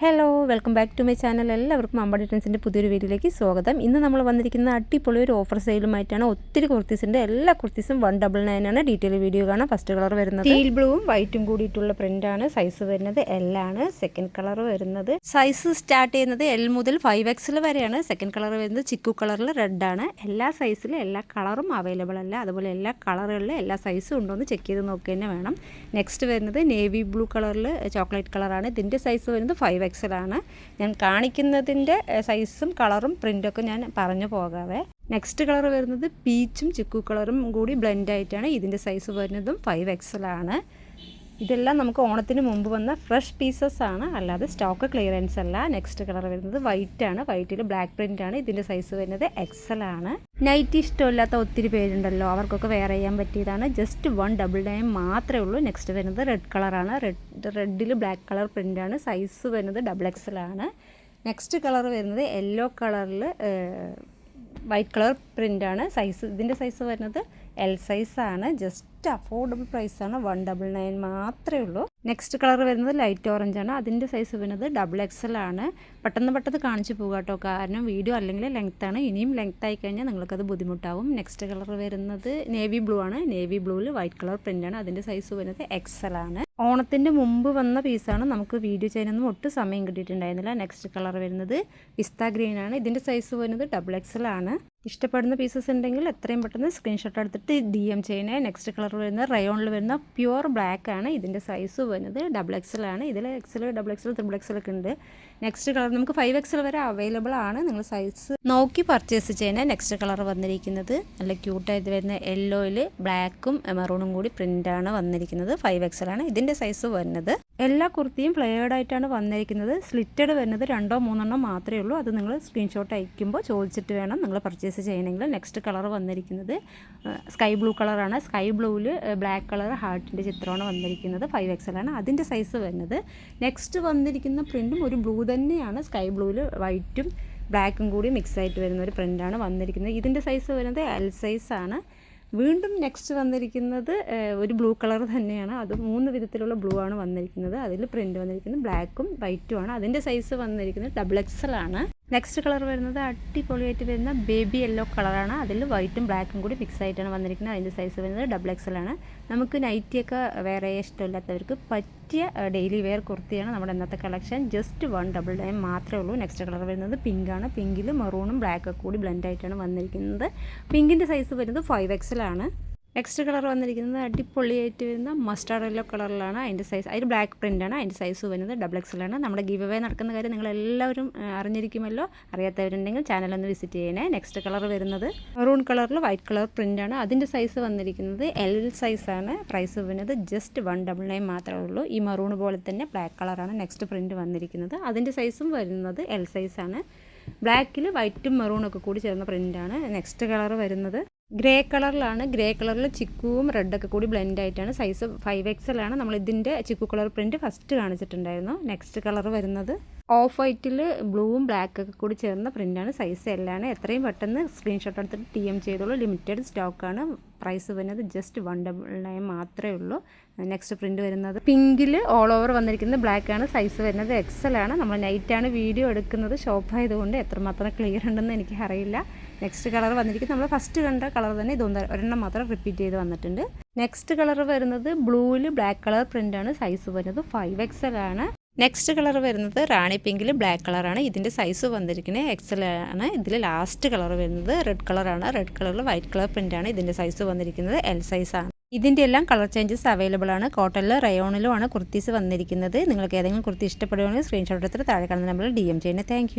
Hello. Welcome back to my channel. എല്ലാവർക്കും അമ്പാടി ട്രെൻസിന്റെ പുതിയൊരു വീഡിയോയിലേക്ക് സ്വാഗതം. ഇന്ന് നമ്മൾ വന്നിരിക്കുന്ന അടിപൊളി ഒരു ഓഫർ സെയിലുമായിട്ടാണ് ഒത്തിരി കുർത്തീസിന്റെ എല്ലാ കുർത്തീസും വൺ ഡബിൾ നയൻ ആണ്. ഡീറ്റെയിൽ വീഡിയോ കാണാം. ഫസ്റ്റ് കളർ വരുന്നത് സ്റ്റീൽ ബ്ലൂവും വൈറ്റും കൂടിയിട്ടുള്ള പ്രിന്റാണ് സൈസ് വരുന്നത് എൽ ആണ്. സെക്കൻഡ് കളർ വരുന്നത് സൈസ് സ്റ്റാർട്ട് ചെയ്യുന്നത് എൽ മുതൽ ഫൈവ് എക്സിൽ വരെയാണ്. സെക്കൻഡ് കളർ വരുന്നത് ചിക്കു കളറിൽ റെഡ് ആണ്. എല്ലാ സൈസിലും എല്ലാ കളറും അവൈലബിൾ അല്ല. അതുപോലെ എല്ലാ കളറുകളിലും എല്ലാ സൈസും ഉണ്ടോ എന്ന് ചെക്ക് ചെയ്ത് നോക്കുക തന്നെ വേണം. നെക്സ്റ്റ് വരുന്നത് നേവി ബ്ലൂ കളറിൽ ചോക്ലേറ്റ് കളറാണ് ഇതിന്റെ സൈസ് വരുന്നത് ഫൈവ് എക്സലാണ് ഞാൻ കാണിക്കുന്നതിന്റെ സൈസും കളറും പ്രിന്റൊക്കെ ഞാൻ പറഞ്ഞു പോകാവേ. നെക്സ്റ്റ് കളർ വരുന്നത് പീച്ചും ചിക്കു കളറും കൂടി ബ്ലെൻഡായിട്ടാണ് ഇതിന്റെ സൈസ് വരുന്നതും ഫൈവ് എക്സലാണ് ഇതെല്ലാം നമുക്ക് ഓണത്തിന് മുമ്പ് വന്ന ഫ്രഷ് പീസസ് ആണ്. അല്ലാതെ സ്റ്റോക്ക് ക്ലിയറൻസ് അല്ല. നെക്സ്റ്റ് കളർ വരുന്നത് വൈറ്റ് ആണ്. വൈറ്റിൽ ബ്ലാക്ക് പ്രിന്റ് ആണ്. ഇതിന്റെ സൈസ് വരുന്നത് എക്സൽ ആണ്. നൈറ്റ് ഇഷ്ടമില്ലാത്ത ഒത്തിരി പേരുണ്ടല്ലോ. അവർക്കൊക്കെ വെയർ ചെയ്യാൻ പറ്റിയതാണ്. ജസ്റ്റ് വൺ ഡബിൾ നയൻ മാത്രമേ ഉള്ളൂ. നെക്സ്റ്റ് വരുന്നത് റെഡ് കളറാണ് റെഡ് റെഡിൽ ബ്ലാക്ക് കളർ പ്രിന്റ് ആണ്. സൈസ് വരുന്നത് ഡബിൾ എക്സൽ ആണ്. നെക്സ്റ്റ് കളർ വരുന്നത് യെല്ലോ കളറിൽ വൈറ്റ് കളർ പ്രിന്റ് ആണ്. സൈസ് ഇതിന്റെ സൈസ് വരുന്നത് എൽ ആണ്. ജസ്റ്റ് അഫോർഡബിൾ പ്രൈസാണ് വൺ ഡബിൾ നയൻ മാത്രമേ ഉള്ളൂ. നെക്സ്റ്റ് കളർ വരുന്നത് ലൈറ്റ് ഓറഞ്ച് ആണ്. അതിന്റെ സൈസ് വരുന്നത് ഡബിൾ എക്സൽ ആണ്. പെട്ടെന്ന് പെട്ടെന്ന് കാണിച്ചു പോകുക കേട്ടോ. കാരണം വീഡിയോ അല്ലെങ്കിൽ ലെങ്ത് ആണ്. ഇനിയും ലെങ്ത് ആയി കഴിഞ്ഞാൽ നിങ്ങൾക്കത് ബുദ്ധിമുട്ടാവും. നെക്സ്റ്റ് കളർ വരുന്നത് നേവി ബ്ലൂ ആണ്. നേവി ബ്ലൂവിൽ വൈറ്റ് കളർ പ്രിന്റ് ആണ്. അതിന്റെ സൈസ് വരുന്നത് എക്സൽ ആണ്. ഓണത്തിന്റെ മുമ്പ് വന്ന പീസാണ് നമുക്ക് വീഡിയോ ചെയ്യാനൊന്നും ഒട്ടും സമയം കിട്ടിയിട്ടുണ്ടായിരുന്നില്ല. നെക്സ്റ്റ് കളർ വരുന്നത് പിസ്ത ഗ്രീൻ ആണ്. ഇതിന്റെ സൈസ് വരുന്നത് ഡബിൾ എക്സൽ ആണ്. ഇഷ്ടപ്പെടുന്ന പീസസ് ഉണ്ടെങ്കിൽ എത്രയും പെട്ടെന്ന് സ്ക്രീൻഷോട്ട് എടുത്തിട്ട് ഡി എം ചെയ്യണേ നെക്സ്റ്റ് കളർ വരുന്ന റയോണിൽ വരുന്ന പ്യുവർ ബ്ലാക്ക് ആണ്. ഇതിന്റെ സൈസ് വരുന്നത് ഡബിൾ എക്സൽ ആണ്. ഇതിൽ XL double XL triple XL ഒക്കെ ഉണ്ട്. നെക്സ്റ്റ് കളർ നമുക്ക് ഫൈവ് എക്സൽ വരെ അവൈലബിൾ ആണ്. നിങ്ങൾ സൈസ് നോക്കി പർച്ചേസ് ചെയ്യണേ നെക്സ്റ്റ് കളർ വന്നിരിക്കുന്നത് നല്ല ക്യൂട്ടായിട്ട് വരുന്ന യെല്ലോയിൽ ബ്ലാക്കും മെറൂണും കൂടി പ്രിന്റാണ് വന്നിരിക്കുന്നത്. ഫൈവ് എക്സൽ ആണ്. ഇതിന്റെ സൈസ് വരുന്നത് എല്ലാ കുർത്തിയും ഫ്ലെയർഡ് ആയിട്ടാണ് വന്നിരിക്കുന്നത്. സ്ലിറ്റഡ് വരുന്നത് രണ്ടോ മൂന്നെണ്ണോ മാത്രമേ ഉള്ളൂ. അത് നിങ്ങൾ സ്ക്രീൻഷോട്ട് അയക്കുമ്പോൾ ചോദിച്ചിട്ട് വേണം നിങ്ങൾ പർച്ചേസ് ചെയ്യണമെങ്കിൽ നെക്സ്റ്റ് കളർ വന്നിരിക്കുന്നത് സ്കൈ ബ്ലൂ കളറാണ് സ്കൈ ബ്ലൂവിൽ ബ്ലാക്ക് കളർ ഹാർട്ടിന്റെ ചിത്രമാണ് വന്നിരിക്കുന്നത്. ഫൈവ് ആണ്. അതിന്റെ സൈസ് വരുന്നത്. നെക്സ്റ്റ് വന്നിരിക്കുന്ന പ്രിന്റും ഒരു ബ്ലൂ തന്നെയാണ്. സ്കൈ ബ്ലൂവിൽ വൈറ്റും ബ്ലാക്കും കൂടി മിക്സ് ആയിട്ട് വരുന്ന ഒരു പ്രിന്റാണ് വന്നിരിക്കുന്നത്. ഇതിന്റെ സൈസ് വരുന്നത് എൽ സൈസാണ് വീണ്ടും നെക്സ്റ്റ് വന്നിരിക്കുന്നത് ഒരു ബ്ലൂ കളർ തന്നെയാണ്. അത് മൂന്ന് വിധത്തിലുള്ള ബ്ലൂ ആണ് വന്നിരിക്കുന്നത്. അതിൽ പ്രിന്റ് വന്നിരിക്കുന്നത് ബ്ലാക്കും വൈറ്റും ആണ്. അതിന്റെ സൈസ് വന്നിരിക്കുന്നത് ഡബിൾ എക്സൽ ആണ്. നെക്സ്റ്റ് കളർ വരുന്നത് അടിപൊളിയായിട്ട് വരുന്ന ബേബി യെല്ലോ കളറാണ് അതിൽ വൈറ്റും ബ്ലാക്കും കൂടി മിക്സ് ആയിട്ടാണ് വന്നിരിക്കുന്നത്. അതിന്റെ സൈസ് വരുന്നത് ഡബിൾ എക്സൽ ആണ്. നമുക്ക് നൈറ്റിയൊക്കെ വേറെ ഇഷ്ടമില്ലാത്തവർക്ക് പറ്റിയ ഡെയിലി വെയർ കുർത്തിയാണ് നമ്മുടെ ഇന്നത്തെ collection just one double nine മാത്രമേ ഉള്ളൂ. നെക്സ്റ്റ് കളർ വരുന്നത് പിങ്കാണ് പിങ്കിൽ മെറൂണും ബ്ലാക്കൊക്കെ കൂടി ബ്ലെൻഡായിട്ടാണ് വന്നിരിക്കുന്നത്. പിങ്കിന്റെ സൈസ് വരുന്നത് ഫൈവ് എക്സലാണ് നെക്സ്റ്റ് കളർ വന്നിരിക്കുന്നത് അടിപൊളിയായിട്ട് വരുന്ന മസ്റ്റാർഡ് യെല്ലോ കളറിലാണ് അതിന്റെ സൈസ് അതിൽ ബ്ലാക്ക് പ്രിന്റാണ് അതിന്റെ സൈസ് വരുന്നത് ഡബിൾ എക്സലാണ് നമ്മുടെ ഗീവ് അവേ നടക്കുന്ന കാര്യം നിങ്ങൾ എല്ലാവരും അറിഞ്ഞിരിക്കുമല്ലോ. അറിയാത്തവരുണ്ടെങ്കിൽ ചാനലൊന്ന് വിസിറ്റ് ചെയ്യണേ. നെക്സ്റ്റ് കളർ വരുന്നത് മെറൂൺ കളറിൽ വൈറ്റ് കളർ പ്രിന്റാണ് അതിന്റെ സൈസ് വന്നിരിക്കുന്നത് എൽ സൈസാണ് പ്രൈസ് വരുന്നത് ജസ്റ്റ് വൺ ഡബിൾ നയൻ മാത്രമേ ഉള്ളൂ. ഈ മെറൂൺ പോലെ തന്നെ ബ്ലാക്ക് കളറാണ് നെക്സ്റ്റ് പ്രിന്റ് വന്നിരിക്കുന്നത്. അതിന്റെ സൈസും വരുന്നത് എൽ സൈസാണ് ബ്ലാക്കിൽ വൈറ്റും മെറൂണൊക്കെ കൂടി ചേർന്ന പ്രിന്റാണ് നെക്സ്റ്റ് കളർ വരുന്നത് ഗ്രേ കളറിലാണ് ഗ്രേ കളറിൽ ചിക്കുവും റെഡൊക്കെ കൂടി ബ്ലെൻഡ് ആയിട്ടാണ്. സൈസ് ഫൈവ് എക്സലാണ് നമ്മൾ ഇതിന്റെ ചിക്കു കളർ പ്രിന്റ് ഫസ്റ്റ് കാണിച്ചിട്ടുണ്ടായിരുന്നു. നെക്സ്റ്റ് കളർ വരുന്നത് ഓഫ് വൈറ്റിൽ ബ്ലൂവും ബ്ലാക്ക് ഒക്കെ കൂടി ചേർന്ന പ്രിന്റാണ് സൈസ് എല്ലാണ് എത്രയും പെട്ടെന്ന് സ്ക്രീൻഷോട്ട് എടുത്തിട്ട് ടി എം ചെയ്തോളൂ. ലിമിറ്റഡ് സ്റ്റോക്കാണ് പ്രൈസ് വരുന്നത് ജസ്റ്റ് വൺ ഡബിൾ നയൻ മാത്രമേ ഉള്ളൂ. നെക്സ്റ്റ് പ്രിന്റ് വരുന്നത് പിങ്കിൽ ഓൾ ഓവർ വന്നിരിക്കുന്നത് ബ്ലാക്ക് ആണ്. സൈസ് വരുന്നത് എക്സൽ ആണ്. നമ്മൾ നൈറ്റാണ് വീഡിയോ എടുക്കുന്നത്. ഷോപ്പ് ആയതുകൊണ്ട് എത്രമാത്രം ക്ലിയർ ഉണ്ടെന്ന് എനിക്ക് അറിയില്ല നെക്സ്റ്റ് കളർ വന്നിരിക്കുന്നത് നമ്മൾ ഫസ്റ്റ് കണ്ട കളർ തന്നെ ഇതൊന്ന് ഒരെണ്ണം മാത്രം റിപ്പീറ്റ് ചെയ്ത് വന്നിട്ടുണ്ട്. നെക്സ്റ്റ് കളർ വരുന്നത് ബ്ലൂവിൽ ബ്ലാക്ക് കളർ പ്രിന്റ് ആണ് സൈസ് വരുന്നത് ഫൈവ് എക്സൽ ആണ്. നെക്സ്റ്റ് കളർ വരുന്നത് റാണി പിങ്കിൽ ബ്ലാക്ക് കളറാണ് ഇതിന്റെ സൈസ് വന്നിരിക്കുന്നത് എക്സൽ ആണ്. ഇതിൽ ലാസ്റ്റ് കളർ വരുന്നത് റെഡ് കളറാണ് റെഡ് കളറിൽ വൈറ്റ് കളർ പ്രിന്റ് ആണ് ഇതിന്റെ സൈസ് വന്നിരിക്കുന്നത് എൽ സൈസ് ആണ്. ഇതിന്റെ എല്ലാം കളർ ചേഞ്ചസ് അവൈലബിൾ ആണ്. കോട്ടണിലും റയോണിലും ആണ് കുർത്തീസ് വന്നിരിക്കുന്നത്. നിങ്ങൾക്ക് ഏതെങ്കിലും കുർത്തി ഇഷ്ടപ്പെടുകയാണെങ്കിൽ സ്ക്രീൻഷോട്ട് എടുത്തിട്ട് താഴെ കാണുന്ന നമ്പറിൽ ഡി എം ചെയ്യുന്നത് താങ്ക്